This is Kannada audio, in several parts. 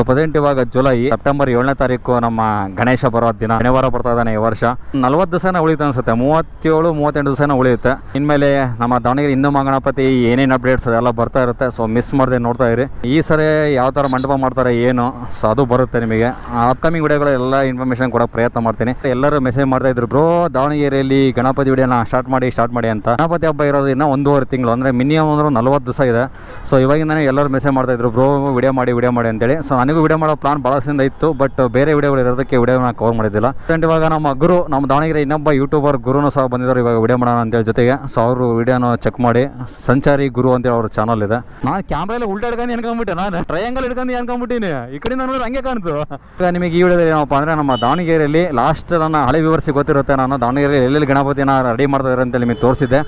ಸೊ ಪ್ರೆಸೆಂಟ್ ಇವಾಗ ಜುಲೈ, ಸೆಪ್ಟೆಂಬರ್ ಏಳನೇ ತಾರೀಕು ನಮ್ಮ ಗಣೇಶ ಬರೋ ದಿನ. ಶನಿವಾರ ಬರ್ತಾ ಇದ್ದಾನೆ ಈ ವರ್ಷ. ನಲ್ವತ್ತು ದಿವಸನ ಉಳಿಯುತ್ತೆ ಅನ್ಸುತ್ತೆ. ಮೂವತ್ತೇಳು, ಮೂವತ್ತೆಂಟು ದಿವಸನ ಉಳಿಯುತ್ತೆ. ಇನ್ಮೇಲೆ ನಮ್ಮ ದಾವಣಗೆರೆ ಹಿಂದೂ ಮಹಾಗಣಪತಿ ಏನೇನು ಅಪ್ಡೇಟ್ಸ್ ಅದೆಲ್ಲ ಬರ್ತಾ ಇರುತ್ತೆ. ಸೊ ಮಿಸ್ ಮಾಡದೆ ನೋಡ್ತಾ ಇರಿ. ಈ ಸರಿ ಯಾವ ಥರ ಮಂಟಪ ಮಾಡ್ತಾರೆ, ಏನು? ಸೊ ಅದು ಬರುತ್ತೆ ನಿಮಗೆ. ಅಪ್ಕಮಿಂಗ್ ವಿಡಿಯೋಗಳು ಎಲ್ಲ ಇನ್ಫಾರ್ಮೇಷನ್ ಕೊಡೋಕೆ ಪ್ರಯತ್ನ ಮಾಡ್ತೀನಿ. ಎಲ್ಲರೂ ಮೆಸೇಜ್ ಮಾಡ್ತಾ ಇದ್ರು ಬ್ರೋ ದಾವಣಗೆರೆಯಲ್ಲಿ ಗಣಪತಿ ವಿಡಿಯೋನ ಸ್ಟಾರ್ಟ್ ಮಾಡಿ ಸ್ಟಾರ್ಟ್ ಮಾಡಿ ಅಂತ. ಗಣಪತಿ ಹಬ್ಬ ಇರೋದು ಇನ್ನ ಒಂದೂವರೆ ತಿಂಗಳು, ಅಂದರೆ ಮಿನಿಮಮ್ ಅಂದ್ರೆ ನಲ್ವತ್ತು ದಿವಸ ಇದೆ. ಸೊ ಇವಾಗಿಂದನೇ ಎಲ್ಲರೂ ಮೆಸೇಜ್ ಮಾಡ್ತಾ ಇದ್ರು ಬ್ರೋ ವಿಡಿಯೋ ಮಾಡಿ ವಿಡಿಯೋ ಮಾಡಿ ಅಂತೇಳಿ. ಸೊ ನನಗೂ ವಿಡಿಯೋ ಮಾಡೋ ಪ್ಲಾನ್ ದಿವಸದಿಂದ ಇತ್ತು ಬಟ್ ಬೇರೆ ವಿಡಿಯೋಗಳು ಇರೋದಕ್ಕೆ ವಿಡಿಯೋನ ಕವರ್ ಮಾಡಿದ್ದಿಲ್ಲ. ಅಂಡ್ ಇವಾಗ ನಮ್ಮ ಗುರು, ನಮ್ಮ ದಾವಣಗೆರೆ ಇನ್ನೊಬ್ಬ ಯೂಟ್ಯೂಬರ್ ಗುರುನು ಸಹ ಬಂದಿದ್ದಾರೆ ಇವಾಗ ವಿಡಿಯೋ ಮಾಡೋಣ ಅಂತೇಳಿ ಜೊತೆಗೆ. ಸೊ ಅವರು ವಿಡಿಯೋನ ಚೆಕ್ ಮಾಡಿ, ಸಂಚಾರಿ ಗುರು ಅಂತೇಳಿ ಅವ್ರ ಚಾನಲ್ ಇದೆ. ನಾನು ಕ್ಯಾಮ್ರಾ ಎಲ್ಲ ಉಲ್ಟಾ ಹಿಡ್ಕೊಂಡು ನಾನು ಟ್ರಯಾಂಗಲ್ ಇಡ್ಕೊಂಡು ಅನ್ಕೊಂಡ್ಬಿಟ್ಟಿನಿ ಈ ಕಡೆ ನೋಡಿದ್ರೆ ಹಂಗೆ ಕಾಣ್ತು. ಈಗ ನಿಮಗೆ ಈ ವಿಡಿಯೋದಲ್ಲಿ ಏನಪ್ಪ ಅಂದರೆ ನಮ್ಮ ದಾವಣಗೆರೆಯಲ್ಲಿ ಲಾಸ್ಟ್ ನನ್ನ ಹಳೆ ವಿವರ್ಸಿ ಗೊತ್ತಿರುತ್ತೆ, ನಾನು ದಾವಣಗೆರೆಯಲ್ಲಿ ಎಲ್ಲೆಲ್ಲಿ ಗಣಪತಿನ ರೆಡಿ ಮಾಡ್ತಾ ಇದ್ದಾರೆ ಅಂತ ನಿಮಗೆ ತೋರಿಸಿದ್ದೆ.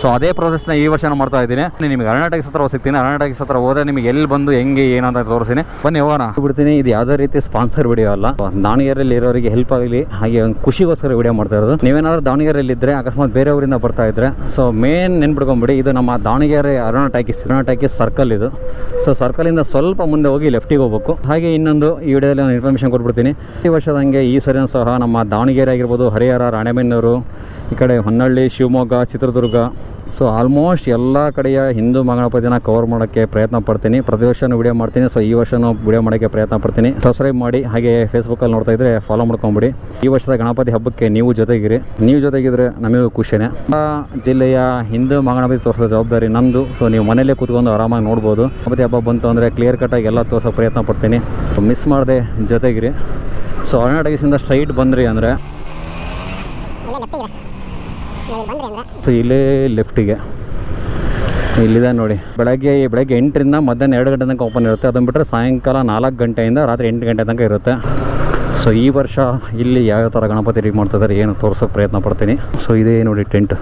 ಸೊ ಅದೇ ಪ್ರೋಸೆಸ್ನ ಈ ವರ್ಷ ಮಾಡ್ತಾ ಇದ್ದೀನಿ. ನಿಮಗೆ ಅರ್ನಾಟಕ ಹತ್ರ ಸಿಗ್ತೀನಿ. ಅರ್ನಾಟಕ ಹತ್ರ ಹೋದ್ರೆ ನಿಮಗೆ ಎಲ್ಲಿ ಬಂದು, ಹೆಂಗೆ, ಏನು ಅಂತ ತೋರಿಸ್ತೀನಿ. ಬನ್ನಿ, ಹೋಗೋಣ. ಬಿಡ್ತೀನಿ. ಇದು ಯಾವುದೇ ರೀತಿ ಸ್ಪಾನ್ಸರ್ ವಿಡಿಯೋ ಅಲ್ಲ. ದಾವಣಗೆರೆಯಲ್ಲಿ ಇರೋರಿಗೆ ಹೆಲ್ಪ್ ಆಗಲಿ, ಹಾಗೆ ಖುಷಿಗೋಸ್ಕರ ವಿಡಿಯೋ ಮಾಡ್ತಾ ಇರೋದು. ನೀವೇನಾದ್ರೂ ದಾವಣಗೆರೆಯಲ್ಲಿ ಇದ್ದರೆ ಅಕಸ್ಮಾತ್ ಬೇರೆಯವರಿಂದ ಬರ್ತಾ ಇದ್ರೆ ಸೊ ಮೇನ್ ನೆನ್ಬಿಡ್ಕೊಂಬಿಡಿ ಇದು ನಮ್ಮ ದಾವಣಗೆರೆ ಅರುಣ ಟ್ಯಾಕಿಸ್ ಸರ್ಕಲ್ ಇದು. ಸೊ ಸರ್ಕಲಿಂದ ಸ್ವಲ್ಪ ಮುಂದೆ ಹೋಗಿ ಲೆಫ್ಟಿಗೆ ಹೋಗ್ಬೇಕು. ಹಾಗೆ ಇನ್ನೊಂದು ಈ ವಿಡಿಯೋದಲ್ಲಿ ಒಂದು ಇನ್ಫಾರ್ಮೇಷನ್ ಕೊಟ್ಬಿಡ್ತೀನಿ. ಈ ವರ್ಷದ ಹಂಗೆ ಈ ಸರಿನೂ ಸಹ ನಮ್ಮ ದಾವಣಗೆರೆ ಆಗಿರ್ಬೋದು, ಹರಿಹರ, ರಾಣೆಬೆನ್ನೂರು, ಈ ಕಡೆ ಹೊನ್ನಳ್ಳಿ ಶಿವಮೊಗ್ಗ, ಚಿತ್ರದುರ್ಗ ಸೊ ಆಲ್ಮೋಸ್ಟ್ ಎಲ್ಲ ಕಡೆಯ ಹಿಂದೂ ಮಂಗಳಪತಿನ ಕವರ್ ಮಾಡೋಕ್ಕೆ ಪ್ರಯತ್ನ ಪಡ್ತೀನಿ. ಪ್ರತಿ ವರ್ಷನೂ ವಿಡಿಯೋ ಮಾಡ್ತೀನಿ. ಸೊ ಈ ವರ್ಷವೂ ವಿಡಿಯೋ ಮಾಡೋಕ್ಕೆ ಪ್ರಯತ್ನ ಪಡ್ತೀನಿ. ಸಬ್ಸ್ಕ್ರೈಬ್ ಮಾಡಿ. ಹಾಗೆ ಫೇಸ್ಬುಕ್ಕಲ್ಲಿ ನೋಡ್ತಾ ಇದ್ದರೆ ಫಾಲೋ ಮಾಡ್ಕೊಂಬಿಡಿ. ಈ ವರ್ಷದ ಗಣಪತಿ ಹಬ್ಬಕ್ಕೆ ನೀವು ಜೊತೆಗಿರಿ. ನೀವು ಜೊತೆಗಿದ್ರೆ ನಮಗೂ ಖುಷಿನೇ. ಜಿಲ್ಲೆಯ ಹಿಂದೂ ಮಂಗಳಪತಿ ತೋರಿಸೋ ಜವಾಬ್ದಾರಿ ನಂದು. ಸೊ ನೀವು ಮನೆಯಲ್ಲೇ ಕೂತ್ಕೊಂಡು ಆರಾಮಾಗಿ ನೋಡ್ಬೋದು. ಗಣಪತಿ ಹಬ್ಬ ಬಂತು ಅಂದರೆ ಕ್ಲಿಯರ್ ಕಟ್ಟಾಗಿ ಎಲ್ಲ ತೋರಿಸೋ ಪ್ರಯತ್ನ ಪಡ್ತೀನಿ. ಮಿಸ್ ಮಾಡದೆ ಜೊತೆಗಿರಿ. ಸೊ ಅರ್ನಾಟಕದಿಂದ ಸ್ಟ್ರೈಟ್ ಬಂದ್ರಿ ಅಂದರೆ ಸೊ ಇಲ್ಲೇ ಲೆಫ್ಟಿಗೆ. ಇಲ್ಲಿದೆ ನೋಡಿ. ಬೆಳಗ್ಗೆ ಬೆಳಗ್ಗೆ ಎಂಟರಿಂದ ಮಧ್ಯಾಹ್ನ ಎರಡು ಗಂಟೆ ತನಕ ಓಪನ್ ಇರುತ್ತೆ. ಅದನ್ನು ಬಿಟ್ಟರೆ ಸಾಯಂಕಾಲ ನಾಲ್ಕು ಗಂಟೆಯಿಂದ ರಾತ್ರಿ ಎಂಟು ಗಂಟೆ ತನಕ ಇರುತ್ತೆ. ಸೊ ಈ ವರ್ಷ ಇಲ್ಲಿ ಯಾವ ಥರ ಗಣಪತಿ ರೆಡಿ ಮಾಡ್ತಿದ್ದಾರೆ ಏನು ತೋರ್ಸೋಕೆ ಪ್ರಯತ್ನ ಪಡ್ತೀನಿ. ಸೊ ಇದೇ ನೋಡಿ ಟೆಂಟ್.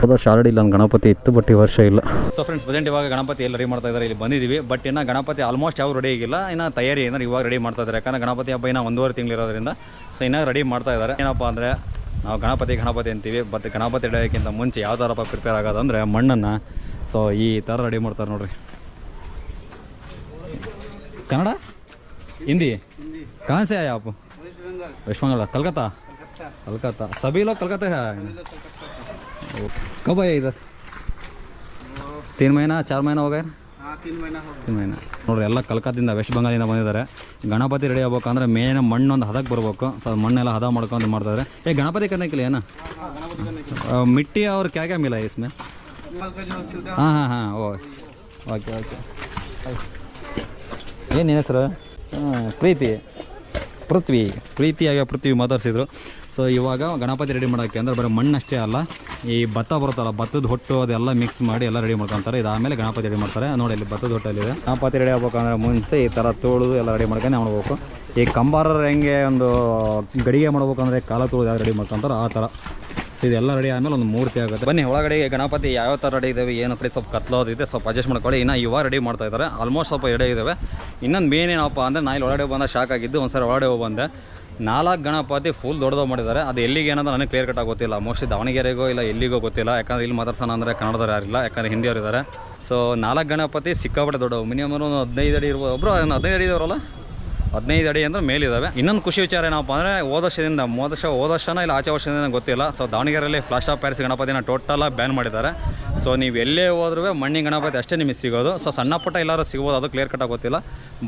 ಹೋದ ವರ್ಷ ಆಲ್ರೆಡಿ ಇಲ್ಲ ಒಂದು ಗಣಪತಿ ಇತ್ತು ಬಟ್ ಈ ವರ್ಷ ಇಲ್ಲ. ಸೊ ಫ್ರೆಂಡ್ಸ್ ಪ್ರೆಸೆಂಟ್ ಇವಾಗ ಗಣಪತಿ ಎಲ್ಲ ರೆಡಿ ಮಾಡ್ತಾ ಇದ್ದಾರೆ ಇಲ್ಲಿ ಬಂದಿದ್ದೀವಿ ಬಟ್ ಇನ್ನು ಗಣಪತಿ ಆಲ್ಮೋಸ್ಟ್ ಯಾವ ರೆಡಿ ಆಗಿಲ್ಲ. ಇನ್ನು ತಯಾರಿ ಏನಾರು ಇವಾಗ ರೆಡಿ ಮಾಡ್ತಾ ಇದ್ದಾರೆ ಯಾಕಂದ್ರೆ ಗಣಪತಿ ಹಬ್ಬ ಇನ್ನು ಒಂದೂವರೆ ತಿಂಗಳಿರೋದ್ರಿಂದ ಸೊ ಇನ್ನೂ ರೆಡಿ ಮಾಡ್ತಾ ಇದ್ದಾರೆ ಏನಪ್ಪ ಅಂದರೆ ನಾವು ಗಣಪತಿ ಗಣಪತಿ ಅಂತೀವಿ ಬಟ್ ಗಣಪತಿ ಹಿಡಿಯೋಕ್ಕಿಂತ ಮುಂಚೆ ಯಾವ ಥರಪ್ಪ ಪ್ರಿಪೇರ್ ಆಗೋದಂದರೆ ಮಣ್ಣನ್ನು ಸೊ ಈ ಥರ ರೆಡಿ ಮಾಡ್ತಾರೆ ನೋಡ್ರಿ ಕನ್ನಡ ಹಿಂದಿ कहाँ से आए आप वेस्ट बंगाल कलकत्ता कलकत्ता सभी लोग कलकत्ता से आए हैं ओके। कब आए इधर तीन महीना चार महीना हो गए ನೋಡಿ ನೋಡ್ರಿ, ಎಲ್ಲ ಕಲ್ಕತ್ತಿಂದ ವೆಸ್ಟ್ ಬಂಗಾಲಿಂದ ಬಂದಿದ್ದಾರೆ. ಗಣಪತಿ ರೆಡಿ ಆಗ್ಬೇಕಂದ್ರೆ ಮೇನ್ ಮಣ್ಣೊಂದು ಹದಕ್ಕೆ ಬರ್ಬೇಕು. ಸೊ ಮಣ್ಣೆಲ್ಲ ಹದ ಮಾಡ್ಕೊಂಡು ಮಾಡ್ತಾರೆ. ಏ, ಗಣಪತಿ ಕನ್ನಕ್ಕಿಲ್ಲ ಏನ? ಮಿಟ್ಟಿ ಅವ್ರು ಕ್ಯಾಗ ಮಿಲ ಇಸ್ಮೆ? ಹಾಂ ಹಾಂ ಹಾಂ, ಓ, ಓಕೆ ಓಕೆ. ಏನು ಹೆಸರು? ಪ್ರೀತಿ. ಪೃಥ್ವಿ. ಪ್ರೀತಿಯಾಗ ಪೃಥ್ವಿ ಮಾತಾಡ್ಸಿದ್ರು. ಸೊ, ಇವಾಗ ಗಣಪತಿ ರೆಡಿ ಮಾಡೋಕ್ಕೆ ಅಂದ್ರೆ ಬರೀ ಮಣ್ಣಷ್ಟೇ ಅಲ್ಲ ಈ ಭತ್ತ ಬರುತ್ತಲ್ಲ, ಭತ್ತದ ಹೊಟ್ಟು ಅದೆಲ್ಲ ಮಿಕ್ಸ್ ಮಾಡಿ ಎಲ್ಲ ರೆಡಿ ಮಾಡ್ಕೊತಾರೆ. ಇದಾದಮೇಲೆ ಗಣಪತಿ ರೆಡಿ ಮಾಡ್ತಾರೆ. ನೋಡಿ ಇಲ್ಲಿ ಭತ್ತದ ಹೊಟ್ಟಲ್ಲಿದೆ ಗಣಪತಿ ರೆಡಿ ಆಗ್ಬೇಕಂದ್ರೆ ಮುಂಚೆ ಈ ಥರ ತೋಳು ಎಲ್ಲ ರೆಡಿ ಮಾಡ್ಕೊಂಡು ಮಾಡ್ಬೇಕು. ಈ ಕಂಬಾರರು ಹೆಂಗೆ ಒಂದು ಗಡಿಗೆ ಮಾಡ್ಬೇಕಂದ್ರೆ ಕಾಲ ತೋಳು ಯಾವ ರೆಡಿ ಮಾಡ್ಕೊಂತಾರೆ ಆ ಥರ ಸೊ ಇದೆಲ್ಲ ರೆಡಿ ಆದಮೇಲೆ ಒಂದು ಮೂರ್ತಿ ಆಗುತ್ತೆ. ಬನ್ನಿ, ಒಳಗಡೆ ಗಣಪತಿ ಯಾವ ಥರ ರೆಡಿ ಇದ್ದಾವೆ ಏನು ಕಡೆ ಸ್ವಲ್ಪ ಕತ್ಲೋದಿದೆ, ಸ್ವಲ್ಪ ಅಡ್ಜಸ್ಟ್ ಮಾಡ್ಕೊಳ್ಳಿ. ಇನ್ನು ಇವಾಗ ರೆಡಿ ಮಾಡ್ತಾ ಇದ್ದಾರೆ. ಆಲ್ಮೋಸ್ಟ್ ಸ್ವಲ್ಪ ಎಡೆ ಇದ್ದಾವೆ ಇನ್ನೊಂದು ಮೇನ್ ಏನಪ್ಪ ಅಂದರೆ ನಾ ಇಲ್ಲಿ ಒಳಗಡೆ ಬಂದ ಶಾಕ್ ಆಗಿದ್ದು ಒಂದು ಸರಿ ಒಳಗಡೆ ಹೋಗಿ ಬಂದೆ. ನಾಲ್ಕು ಗಣಪತಿ ಫುಲ್ ದೊಡ್ಡದ ಮಾಡಿದ್ದಾರೆ. ಅದು ಎಲ್ಲಿಗೆ ಏನಂದ್ರೆ ನನಗೆ ಕ್ಲಿಯರ್ ಕಟ್ ಗೊತ್ತಿಲ್ಲ. ಮೋಸ್ಟ್ಲಿ ದಾವಣಗೆರೆಗೋ ಇಲ್ಲ ಎಲ್ಲಿಗೋ ಗೊತ್ತಿಲ್ಲ. ಯಾಕಂದ್ರೆ ಇಲ್ಲಿ ಮಾತಾಡ್ಸೋಣ ಅಂದರೆ ಕನ್ನಡದವ್ರು ಯಾರಿಲ್ಲ ಯಾಕಂದ್ರೆ ಹಿಂದಿಯವರು ಇದ್ದಾರೆ. ಸೊ ನಾಲ್ಕು ಗಣಪತಿ ಸಿಕ್ಕಾಪಟ್ಟೆ ದೊಡ್ಡವು. ಮಿನಿಮಮ್ ಒಂದು ಹದಿನೈದು ಅಡಿ ಇರ್ಬೋದು. ಒಬ್ಬರು ಹದಿನೈದು ಅಡಿ ಇದ್ದವರಲ್ಲ ಹದಿನೈದು ಅಡಿ ಅಂದ್ರೆ ಮೇಲಿದ್ದಾವೆ ಇನ್ನೊಂದು ಖುಷಿ ವಿಚಾರ ಏನಪ್ಪ ಅಂದರೆ, ಹೋದ ವರ್ಷದಿಂದ, ಹೋದ ಹೋದ ವರ್ಷನ ಇಲ್ಲ ಆಚೆ ವರ್ಷದಿಂದ ಗೊತ್ತಿಲ್ಲ. ಸೊ ದಾವಣಗೆರೆಯಲ್ಲಿ ಫ್ಲಾಶ್ ಆಫ್ ಪ್ಯಾರಿಸ್ ಗಣಪತಿನ ಟೋಟಲಾಗಿ ಬ್ಯಾನ್ ಮಾಡಿದ್ದಾರೆ. ಸೊ ನೀವು ಎಲ್ಲೇ ಹೋದ್ರೂ ಮಣ್ಣಿನ ಗಣಪತಿ ಅಷ್ಟೇ ನಿಮಗೆ ಸಿಗೋದು. ಸೊ ಸಣ್ಣ ಪುಟ್ಟ ಎಲ್ಲರೂ ಸಿಗ್ಬೋದು, ಅದು ಕ್ಲಿಯರ್ ಕಟ್ಟಾಗಿ ಗೊತ್ತಿಲ್ಲ.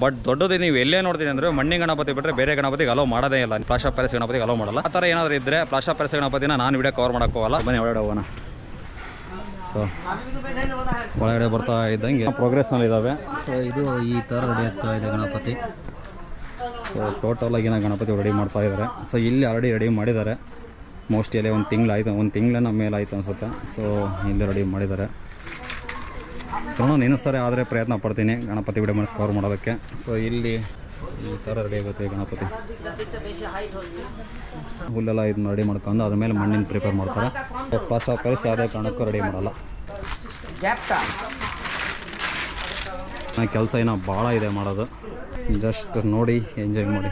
ಬಟ್ ದೊಡ್ಡದು ನೀವು ಎಲ್ಲೇ ನೋಡ್ತೀನಿ ಅಂದರೆ ಮಣ್ಣಿನ ಗಣಪತಿ ಬಿಟ್ಟರೆ ಬೇರೆ ಗಣಪತಿಗೆ ಅಲೋ ಮಾಡೋದೇ ಇಲ್ಲ. ಆಫ್ ಪ್ಯಾರಿಸ್ ಗಣಪತಿಗೆ ಅಲೋ ಮಾಡಲ್ಲ. ಆ ಥರ ಏನಾದರೂ ಇದ್ದರೆ ಆಫ್ ಪ್ಯಾರಿಸ್ ಗಣಪತಿನ ನಾನು ವಿಡಿಯೋ ಕವರ್ ಮಾಡೋಕ್ಕೆ ಹೋಗಲ್ಲ. ಬನ್ನಿ, ಒಳಗಡೆ ಹೋಗೋಣ. ಸೊ ಒಳಗಡೆ ಬರ್ತಾ ಇದ್ದಂಗೆ ಪ್ರೋಗ್ರೆಸ್ನಲ್ಲಿ ಇದ್ದಾವೆ ಸೊ ಇದು ಈ ಥರ ರೆಡಿ ಆಗ್ತಾ ಇದೆ ಗಣಪತಿ. ಸೊ ಟೋಟಲ್ ಆಗಿನ ಗಣಪತಿ ರೆಡಿ ಮಾಡ್ತಾ ಇದ್ದಾರೆ ಸೊ ಇಲ್ಲಿ ಆಲ್ರೆಡಿ ರೆಡಿ ಮಾಡಿದ್ದಾರೆ. ಮೋಸ್ಟ್ಲಿ ಅಲ್ಲಿ ಒಂದು ತಿಂಗಳಾಯಿತು ಒಂದು ತಿಂಗಳನ್ನ ಮೇಲೆ ಆಯಿತು ಅನ್ಸುತ್ತೆ. ಸೊ ಇಲ್ಲಿ ರೆಡಿ ಮಾಡಿದ್ದಾರೆ. ಸೊ ನಾನು ಸರಿ ಆದರೆ ಪ್ರಯತ್ನ ಪಡ್ತೀನಿ ಗಣಪತಿ ವಿಡಿಯೋ ಮಾಡಿ ಕವರ್ ಮಾಡೋದಕ್ಕೆ. ಸೊ ಇಲ್ಲಿ ಈ ಥರ ರೆಡಿ ಆಗುತ್ತೆ ಗಣಪತಿ. ಹುಲ್ಲೆಲ್ಲ ಇದನ್ನ ರೆಡಿ ಮಾಡ್ಕೊಂಡು ಅದ್ರ ಮೇಲೆ ಮಣ್ಣಿನ ಪ್ರಿಪೇರ್ ಮಾಡ್ತಾರೆ. ಫಸ್ಟ್ ಆಫ್ ಕಲಿಸಿ ಯಾವುದೇ ಕಾರಣಕ್ಕೂ ರೆಡಿ ಮಾಡಲ್ಲ. ಕೆಲಸ ಏನೋ ಭಾಳ ಇದೆ ಮಾಡೋದು. ಜಸ್ಟ್ ನೋಡಿ ಎಂಜಾಯ್ ಮಾಡಿ.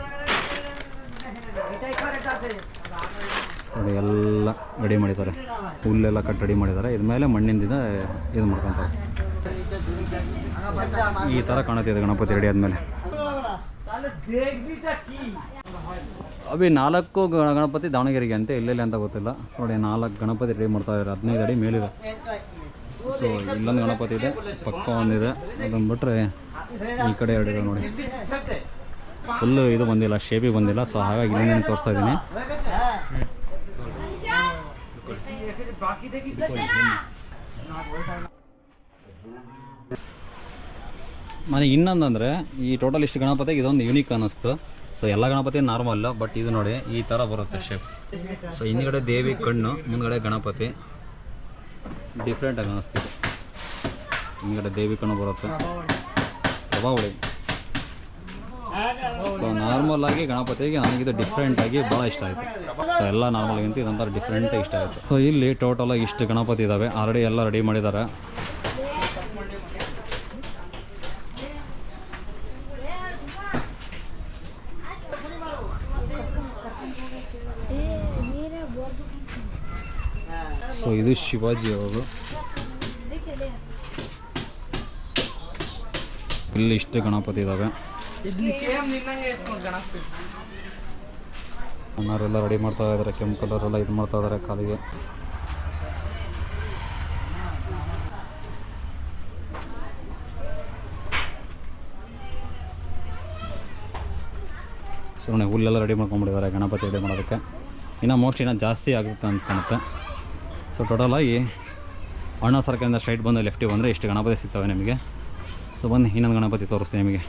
ನೋಡಿ, ಎಲ್ಲ ರೆಡಿ ಮಾಡಿದ್ದಾರೆ. ಹುಲ್ಲೆಲ್ಲ ಕಟ್ ರೆಡಿ ಮಾಡಿದ್ದಾರೆ. ಇದ್ಮೇಲೆ ಮಣ್ಣಿಂದ ಇದು ಮಾಡ್ಕೊತಾರೆ. ಈ ಥರ ಕಾಣುತ್ತೆ ಇದು ಗಣಪತಿ ರೆಡಿ ಆದಮೇಲೆ. ಅಭಿ ನಾಲ್ಕು ಗಣಪತಿ ದಾವಣಗೆರೆಗೆ ಅಂತೆ, ಎಲ್ಲೆಲ್ಲಿ ಅಂತ ಗೊತ್ತಿಲ್ಲ. ನೋಡಿ, ನಾಲ್ಕು ಗಣಪತಿ ರೆಡಿ ಮಾಡ್ತಾ ಇದ್ದಾರೆ ಹದಿನೈದು ಅಡಿ ಮೇಲಿದೆ. ಸೊ ಇಲ್ಲೊಂದು ಗಣಪತಿ ಇದೆ, ಪಕ್ಕ ಒಂದಿದೆ. ಅದನ್ನು ಬಿಟ್ಟರೆ ಈ ಕಡೆ ಎರಡು ನೋಡಿ. ಫುಲ್ಲು ಇದು ಬಂದಿಲ್ಲ ಶೇಪಿ ಬಂದಿಲ್ಲ. ಸೊ ಹಾಗಾಗಿ ನಾನು ತೋರಿಸ್ತಾ ಇದ್ದೀನಿ. ನನಗೆ ಇನ್ನೊಂದಂದರೆ ಈ ಟೋಟಲ್ ಇಷ್ಟು ಗಣಪತಿ ಇದೊಂದು ಯೂನಿಕ್ ಅನ್ನಿಸ್ತು. ಸೊ ಎಲ್ಲ ಗಣಪತಿ ನಾರ್ಮಲ್ ಬಟ್ ಇದು ನೋಡಿ ಈ ಥರ ಬರುತ್ತೆ ಶೇಪ್ ಸೊ ಹಿಂದ್ಗಡೆ ದೇವಿ ಕಣ್ಣು ಮುಂದ್ಗಡೆ ಗಣಪತಿ. ಡಿಫ್ರೆಂಟಾಗಿ ಅನ್ನಿಸ್ತಿದೆ ಹಿಂದ್ಗಡೆ ದೇವಿ ಕಣ್ಣು ಬರುತ್ತೆ. ಪ್ರಭಾವಳಿ. ಸೊ ನಾರ್ಮಲ್ ಆಗಿ ಗಣಪತಿಗೆ ನನಗಿದು ಡಿಫ್ರೆಂಟ್ ಆಗಿ ಬಹಳ ಇಷ್ಟ ಆಯಿತು. ಸೊ ಎಲ್ಲ ನಾರ್ಮಲ್ಗಿಂತ ಇದೊಂಥರ ಡಿಫ್ರೆಂಟ್ ಇಷ್ಟ ಆಯಿತು. ಸೊ ಇಲ್ಲಿ ಟೋಟಲ್ ಆಗಿ ಇಷ್ಟು ಗಣಪತಿ ಇದ್ದಾವೆ ಆಲ್ರೆಡಿ ಎಲ್ಲ ರೆಡಿ ಮಾಡಿದ್ದಾರೆ ಸೊ ಇದು ಶಿವಾಜಿ ಅವರು. ಇಲ್ಲಿ ಇಷ್ಟು ಗಣಪತಿ ಇದ್ದಾವೆ ಅಣ್ಣಾರೆಲ್ಲ ರೆಡಿ ಮಾಡ್ತಾ ಇದ್ದಾರೆ ಕೆಂಪು ಕಲರ್ ಎಲ್ಲ ಇದು ಮಾಡ್ತಾ ಇದ್ದಾರೆ ಕಾಲಿಗೆ. ಸುಮ್ಮನೆ ಹುಲ್ಲೆಲ್ಲ ರೆಡಿ ಮಾಡ್ಕೊಂಡ್ಬಿಟ್ಟಿದ್ದಾರೆ ಗಣಪತಿ ರೆಡಿ ಮಾಡೋದಕ್ಕೆ. ಇನ್ನು ಮೋಸ್ಟ್ ಇನ್ನೂ ಜಾಸ್ತಿ ಆಗುತ್ತೆ ಅಂತ ಕಾಣುತ್ತೆ. ಸೊ ಟೋಟಲಾಗಿ ಅಣ್ಣ ಸರ್ಕಲಿಂದ ಸ್ಟ್ರೈಟ್ ಬಂದು ಲೆಫ್ಟಿಗೆ ಬಂದರೆ ಇಷ್ಟು ಗಣಪತಿ ಸಿಗ್ತವೆ ನಿಮಗೆ. ಸೊ ಬಂದು ಇನ್ನೊಂದು ಗಣಪತಿ ತೋರಿಸ್ತೀನಿ ನಿಮಗೆ.